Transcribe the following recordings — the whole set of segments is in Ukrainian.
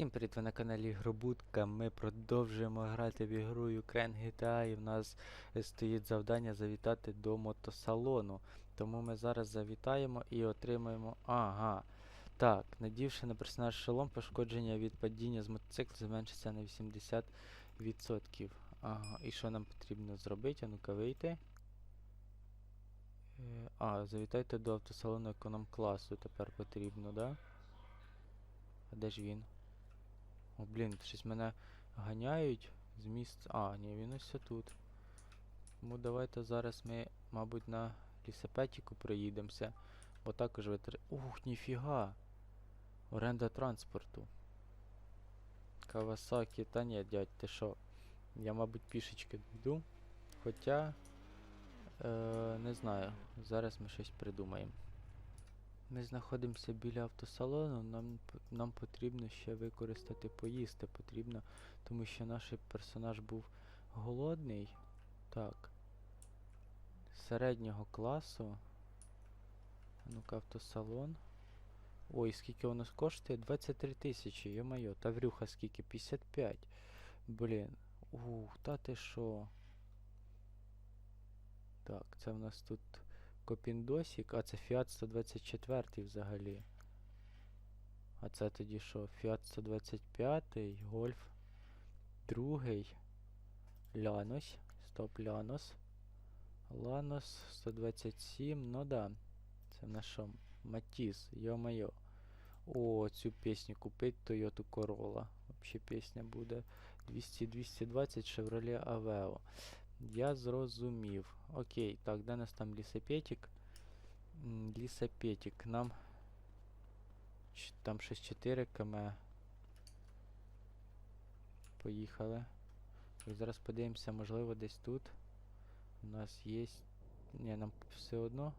Всім привіт, ви на каналі Ігробудка. Ми продовжуємо грати в ігру Ukraine GTA і в нас е, стоїть завдання завітати до мотосалону. Тому ми зараз завітаємо і отримаємо. Ага. Так, надівши на персонаж шолом, пошкодження від падіння з мотоцикла зменшиться на 80%. Ага, і що нам потрібно зробити? А ну-ка вийти. Е, А, завітайте до автосалону економ класу тепер потрібно, да? А де ж він? О, блін, щось мене ганяють з місця. А, ні, він ось тут. Тому давайте зараз ми, мабуть, на лісопетіку проїдемося. Бо також витр... Ух, ніфіга! Оренда транспорту. Кавасакі, та ні, дядь, ти що? Я, мабуть, пішечки йду. Хоча. Е, не знаю. Зараз ми щось придумаємо. Ми знаходимося біля автосалону, нам, нам потрібно ще використати поїсти потрібно, тому що наш персонаж був голодний. Так. Середнього класу. Ну-ка, автосалон. Ой, скільки воно коштує? 23 тисячі, йо-моє, Таврюха скільки? 55. Блін. Ух, та ти що? Так, це в нас тут Копіндосік, а це Fiat 124 взагалі. А це тоді що? Fiat 125, Гольф. Другий. Лянос. Стоп, Лянос. Ланос 127. Ну да. Це на що? Матіс, йо-моє. О, цю пісню купить Toyota Corolla. Вообще пісня буде 200-220 Chevrolet Aveo. Я зрозумів. Окей, так, де нас там лісопетік? Лісопетік. Нам там щось 4 км. Поїхали. І зараз подивимося, можливо, десь тут. У нас є. Ні, нам все одно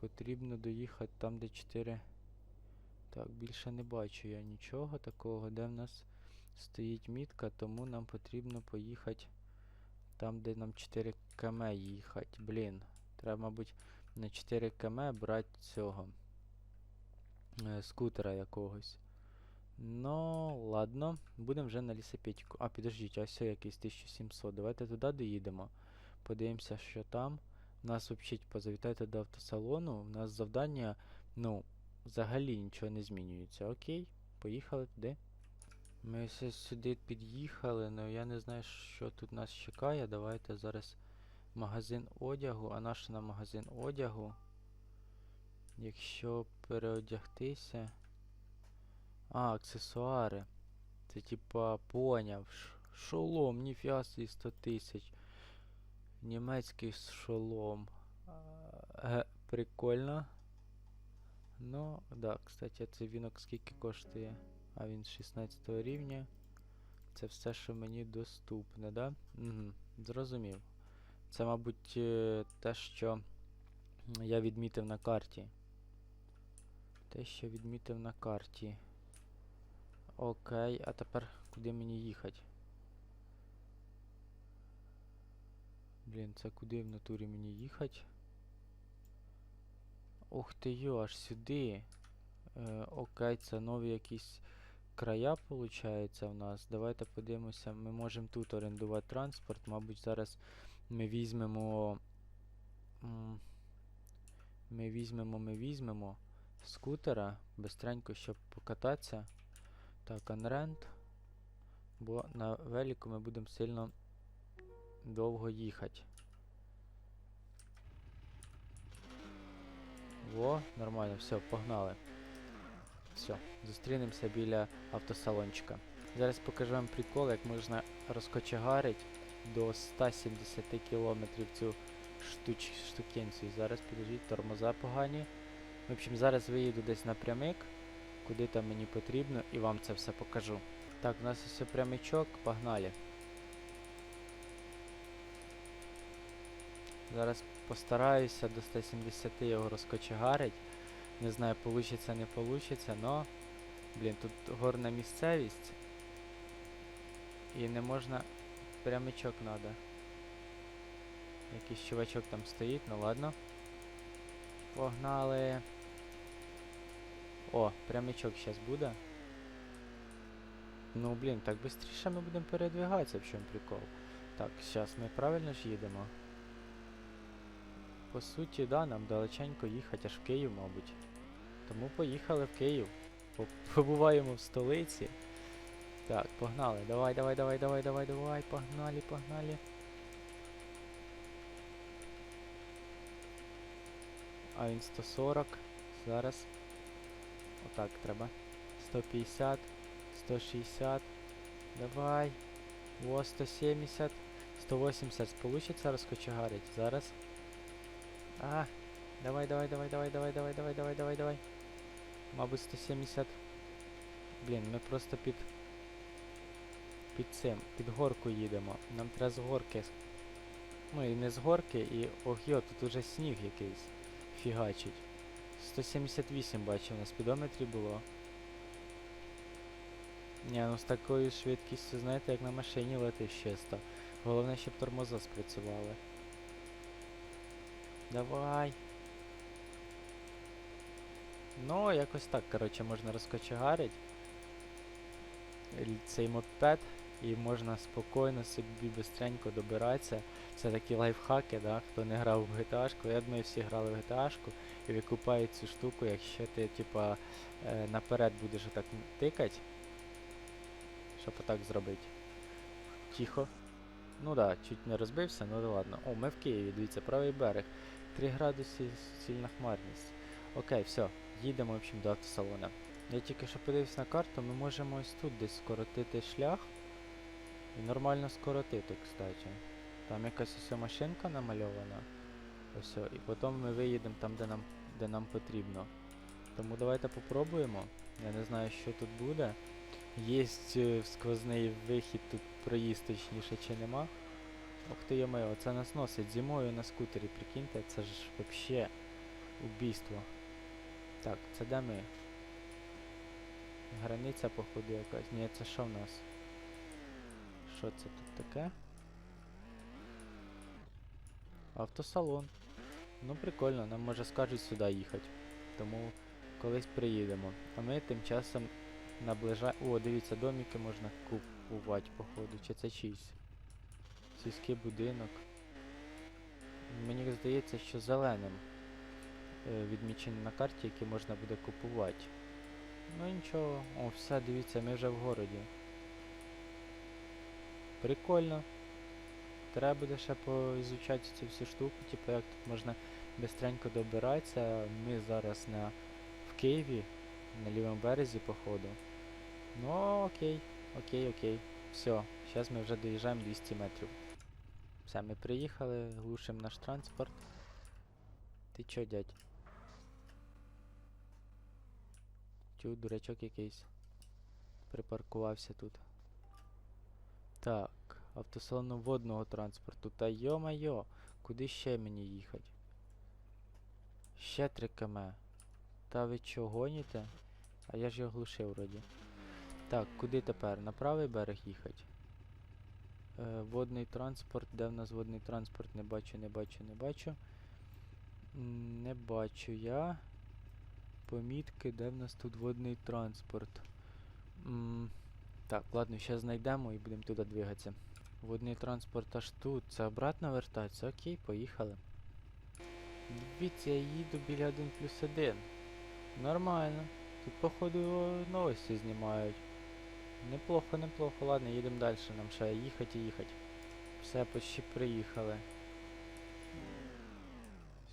потрібно доїхати там, де 4. Так, більше не бачу я нічого такого, де в нас стоїть мітка, тому нам потрібно поїхати там, де нам 4 км їхати. Блін. Треба, мабуть, на 4 км брати цього е, скутера якогось. Ну, ладно, будемо вже на лісопетіку. А, підождіть, а ось якийсь 1700. Давайте туди доїдемо. Подивимося, що там. Нас взагалі позавітайте до автосалону. У нас завдання, ну, взагалі нічого не змінюється. Окей, поїхали туди. Ми все сюди під'їхали, але я не знаю, що тут нас чекає. Давайте зараз магазин одягу, а наш на магазин одягу. Якщо переодягтися. А, аксесуари. Це типа поняв. Шолом, ніфіга собі 100 тисяч. Німецький шолом. Е, прикольно. Ну, да, кстати, цей вінок скільки коштує? А він 16 рівня. Це все, що мені доступне, да? Угу, зрозумів. Це, мабуть, е, те, що я відмітив на карті. Те, що відмітив на карті. Окей, а тепер куди мені їхати? Блін, це куди в натурі мені їхати? Ух ти йо, аж сюди. Е, окей, це нові якісь края, виходить, в нас. Давайте подивимося. Ми можемо тут орендувати транспорт. Мабуть, зараз ми візьмемо. Ми візьмемо, ми візьмемо скутера бистренько, щоб покататися. Так, unrent. Бо на велику ми будемо сильно довго їхати. Во, нормально, все, погнали. Все, зустрінемося біля автосалончика. Зараз покажу вам прикол, як можна розкочегарити до 170 км цю штуч, штукенцію. Зараз підождіть, тормоза погані. В общем, зараз виїду десь напрямик, куди там мені потрібно, і вам це все покажу. Так, у нас ось прямичок, погнали. Зараз постараюся до 170 його розкочегарить. Не знаю, получиться, не получиться, но, блін, тут горна місцевість. І не можна. Прямичок надо. Якийсь чувачок там стоїть, ну ладно. Погнали. О, прямичок зараз буде. Ну блін, так швидше ми будемо передвигатися, в чому прикол. Так, зараз ми правильно ж їдемо. По суті, да, нам далеченько їхати аж в Київ, мабуть. Тому поїхали в Київ. Побуваємо в столиці. Так, погнали. Давай, давай, давай, давай, давай, давай. Погнали, погнали. А він 140. Зараз. Отак треба. 150. 160. Давай. О, 170. 180. Получится розкочегарить. Зараз. А. Давай, давай, давай, давай, давай, давай, давай, давай, давай, давай. Мабуть, 170. Блін, ми просто під. Під цим, під горку їдемо. Нам треба з горки. Ну і не з горки, і ох йо, тут уже сніг якийсь фігачить. 178 бачив на спідометрі було. Ні, ну з такою швидкістю, знаєте, як на машині летиш чисто. Головне, щоб тормоза спрацювали. Давай. Ну, якось так, коротше, можна розкочегарить цей мопед і можна спокійно собі бистренько добиратися. Це такі лайфхаки, да? хто не грав в GTA, я думаю, всі грали в GTA, і викупають цю штуку, якщо ти, типа, е, наперед будеш отак тикати, щоб отак зробити. Тихо. Ну да, чуть не розбився, ну да ладно. О, ми в Києві, дивіться, правий берег. 3 градуси сильна хмарність. Окей, все, їдемо, в общем, до автосалону. Я тільки що подивився на карту, ми можемо ось тут десь скоротити шлях. І нормально скоротити, кстати. Там якась ось машинка намальована. Ось, і потім ми виїдемо там, де нам, де нам потрібно. Тому давайте попробуємо. Я не знаю, що тут буде. Є сквозний вихід, тут проїзд точніше чи нема. Ох ти йомайо, оце нас носить зимою на скутері, прикиньте, це ж вообще убійство. Так, це де ми? Границя, походу, якась. Ні, це що в нас? Що це тут таке? Автосалон. Ну прикольно, нам може скажуть сюди їхати. Тому колись приїдемо. А ми тим часом наближаємо. О, дивіться, домики можна купувати, походу. Чи це чийсь? Сільський будинок. Мені здається, що зеленим відмічені на карті, які можна буде купувати. Ну нічого. О, все, дивіться, ми вже в городі. Прикольно. Треба буде ще поізучати ці всі штуки, типу як тут можна бистренько добиратися. Ми зараз на в Києві, на лівому березі, походу. Ну окей, окей, окей. Все, зараз ми вже доїжджаємо 200 метрів. Все, ми приїхали, глушимо наш транспорт. Ти чо, дядь? Чу, дурачок якийсь. Припаркувався тут. Так, автосалон водного транспорту. Та йо-майо, куди ще мені їхати? Ще 3 км. Та ви чо гоніте? А я ж його глушив вроді. Так, куди тепер? На правий берег їхати? Е, водний транспорт. Де в нас водний транспорт? Не бачу, не бачу, не бачу. Не бачу я. Помітки, де в нас тут водний транспорт. М, Так, ладно, зараз знайдемо і будемо туди двигатися. Водний транспорт аж тут. Це обратно вертатися? Окей, поїхали. Дивіться, я їду біля 1 плюс 1. Нормально. Тут, походу, новості знімають. Неплохо, неплохо. Ладно, їдемо далі. Нам ще їхати і їхати. Все, почти приїхали.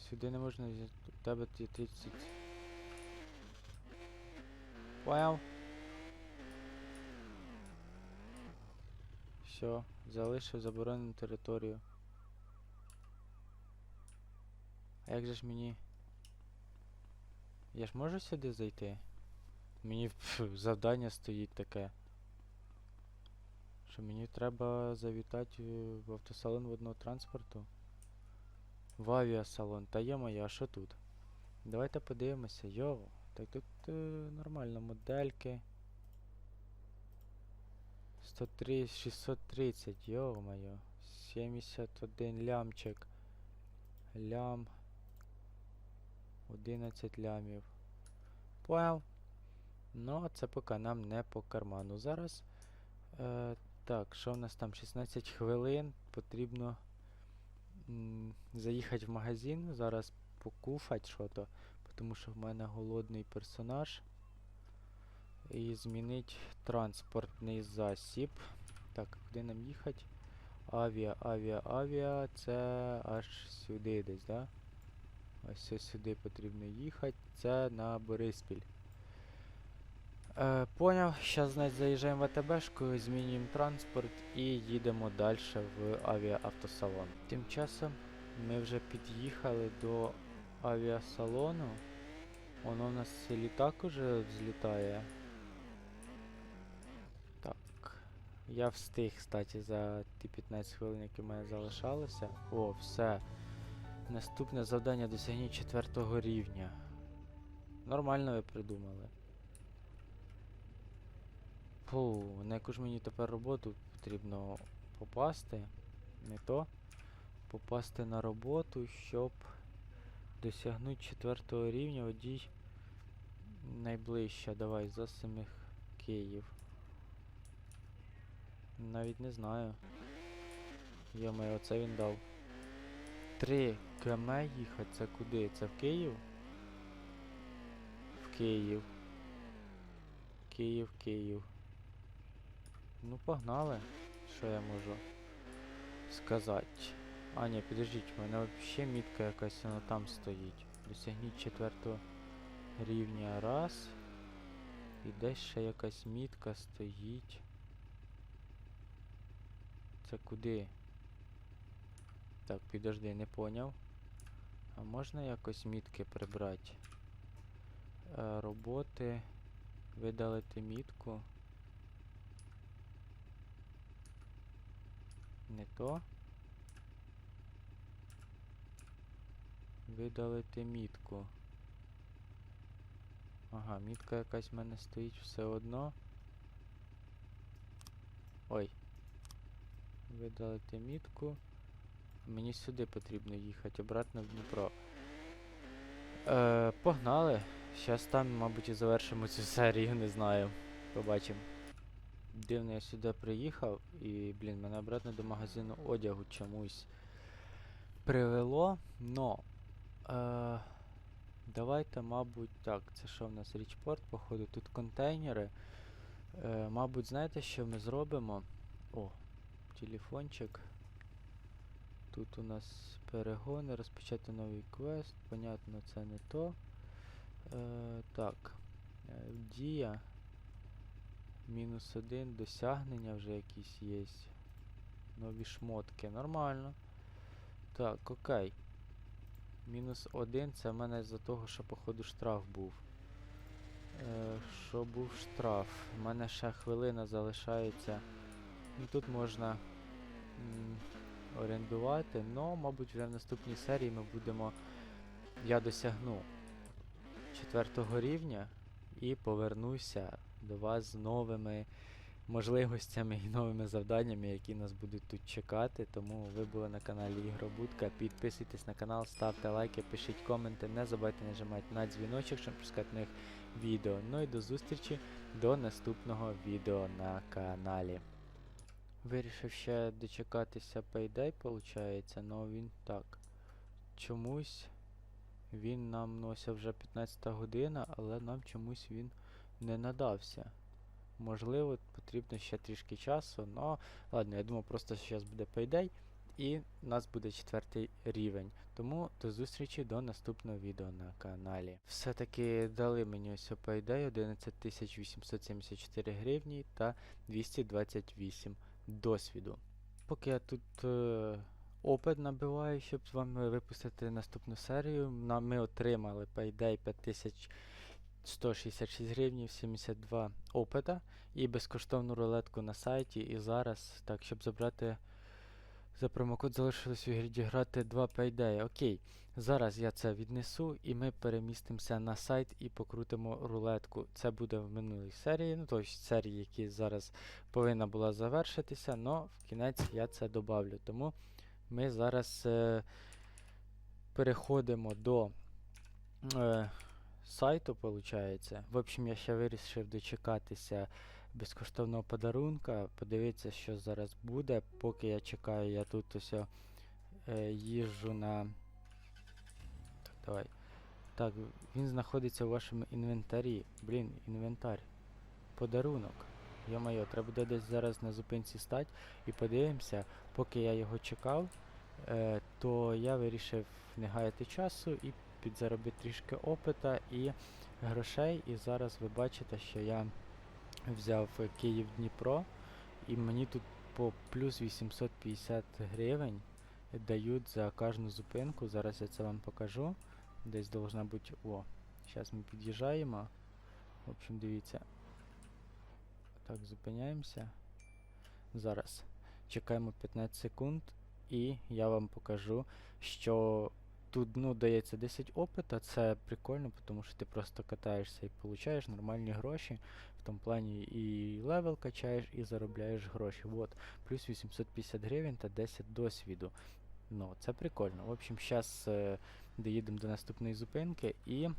Сюди не можна взяти. У тебе ті 30. Понял? Все, залишив заборонену територію. А як же ж мені. Я ж можу сюди зайти? Мені пф, завдання стоїть таке. Що мені треба завітати е, в автосалон водного транспорту. В авіасалон. Та є а що тут? Давайте подивимося. Йо, так тут е, нормально модельки. 103, 630, йо-моє. 71 лямчик. Лям. 11 лямів. Понял. Ну, це поки нам не по карману. Зараз Е, так, що в нас там? 16 хвилин. Потрібно м, заїхати в магазин, зараз покуфати що-то, тому що в мене голодний персонаж. І змінити транспортний засіб. Так, куди нам їхати? Авіа, авіа, авіа. Це аж сюди десь, да? Ось ось сюди потрібно їхати. Це на Бориспіль. Е, поняв, зараз значить заїжджаємо в АТБшку, змінюємо транспорт і їдемо далі в авіаавтосалон. Тим часом ми вже під'їхали до авіасалону. Воно в нас літак уже взлітає. Так. Я встиг, кстати, за ті 15 хвилин, які в мене залишалося. О, все. Наступне завдання досягніть четвертого рівня. Нормально ви придумали. Фу, на яку ж мені тепер роботу потрібно попасти? Не то. Попасти на роботу, щоб досягнути четвертого рівня водій найближче. Давай за самих Київ. Навіть не знаю. Йо-моє, оце він дав. 3 км їхати, це куди? Це в Київ? В Київ. Київ, Київ. Ну, погнали. Що я можу сказати? А, ні, підождіть, у мене взагалі мітка якась вона там стоїть. Досягніть четвертого рівня раз. І десь ще якась мітка стоїть. Це куди? Так, підожди, не поняв. А можна якось мітки прибрати? Е, роботи. Видалити мітку. Не то. Видалити мітку. Ага, мітка якась в мене стоїть все одно. Ой. Видалити мітку. Мені сюди потрібно їхати, обратно в Дніпро. Е, погнали. Щас там, мабуть, і завершимо цю серію, не знаю. Побачимо. Дивно, я сюди приїхав і, блін, мене обратно до магазину одягу чомусь привело. Но. Е, давайте, мабуть, так, це що в нас річпорт, походу, тут контейнери. Е, мабуть, знаєте, що ми зробимо? О, телефончик. Тут у нас перегони, розпочати новий квест. Понятно, це не то. Е, так. Е, дія. Мінус один, досягнення вже якісь є. Нові шмотки. Нормально. Так, окей. Мінус один, це в мене з-за того, що, походу, штраф був. Е, що був штраф? У мене ще хвилина залишається. Ну, тут можна м, орендувати, но, мабуть, вже в наступній серії ми будемо. Я досягну четвертого рівня і повернуся до вас з новими можливостями і новими завданнями, які нас будуть тут чекати. Тому ви були на каналі Ігробудка. Підписуйтесь на канал, ставте лайки, пишіть коменти, не забувайте нажимати на дзвіночок, щоб пускати нових відео. Ну і до зустрічі до наступного відео на каналі. Вирішив ще дочекатися Payday, виходить, але він так. Чомусь він нам носив вже 15 година, але нам чомусь він не надався. Можливо, потрібно ще трішки часу, але ладно, я думаю, просто зараз буде Payday і у нас буде четвертий рівень. Тому до зустрічі до наступного відео на каналі. Все-таки дали мені ось Payday 11874 гривні та 228 досвіду. Поки я тут е, опит набиваю, щоб з вами випустити наступну серію, ми отримали Payday 5166 гривень 72 опита і безкоштовну рулетку на сайті. І зараз, так, щоб забрати за промокод залишилось відіграти 2 Payday. Окей, зараз я це віднесу і ми перемістимося на сайт і покрутимо рулетку. Це буде в минулій серії, ну тобто серії, які зараз повинна була завершитися, але в кінець я це добавлю. Тому ми зараз е, переходимо до е, сайту, виходить. В общем, я ще вирішив дочекатися безкоштовного подарунка. Подивіться, що зараз буде. Поки я чекаю, я тут ось е, їжджу на. Так, давай. Так, він знаходиться у вашому інвентарі. Блін, інвентар. Подарунок. Йо-моє, треба буде десь зараз на зупинці стати і подивимося, поки я його чекав, е, то я вирішив не гаяти часу і підзаробити трішки опита і грошей. І зараз ви бачите, що я взяв е, Київ-Дніпро, і мені тут по плюс 850 гривень дають за кожну зупинку. Зараз я це вам покажу. Десь должна бути. О, зараз ми під'їжджаємо. В общем, дивіться. Так, зупиняємося. Зараз. Чекаємо 15 секунд, і я вам покажу, що тут ну, дається 10 опита. Це прикольно, тому що ти просто катаєшся і получаєш нормальні гроші. В тому плані і левел качаєш, і заробляєш гроші. Вот. Плюс 850 гривень та 10 досвіду. Ну, це прикольно. В общем, зараз е, доїдемо до наступної зупинки і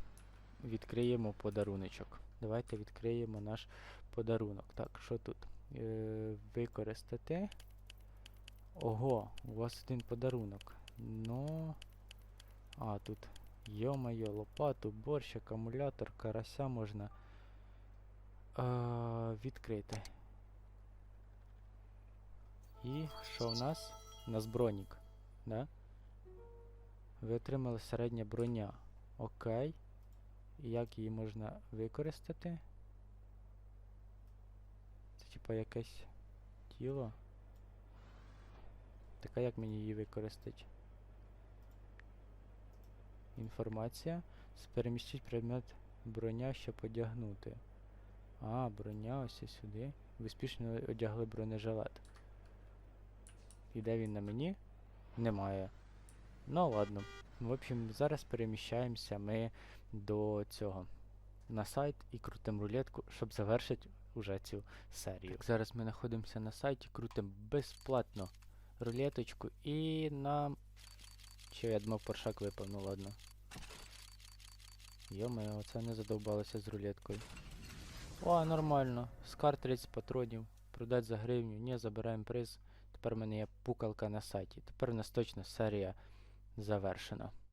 відкриємо подаруночок. Давайте відкриємо наш подарунок. Так, що тут? Е, використати. Ого, у вас один подарунок. Ну. А, тут. Йо-моє, лопату, борщ, акумулятор, карася можна е, відкрити. І що в нас? У нас бронік. Да? Ви отримали середня броня. Окей. Як її можна використати? Це типа якесь тіло. Так а як мені її використати? Інформація. Перемістіть предмет броня, щоб одягнути. А, броня ось і сюди. Ви успішно одягли бронежилет. І де він на мені? Немає. Ну ладно. В общем, зараз переміщаємося ми до цього на сайт і крутимо рулетку, щоб завершити уже цю серію. Так, зараз ми знаходимося на сайті, крутимо безплатно рулеточку і нам. Чи я думав паршак випав, ну ладно. Йо-моє, оце не задовбалося з рулеткою. О, нормально. Скар 30 патронів. Продать за гривню. Ні, забираємо приз. Тепер в мене є пукалка на сайті. Тепер у нас точно серія завершена.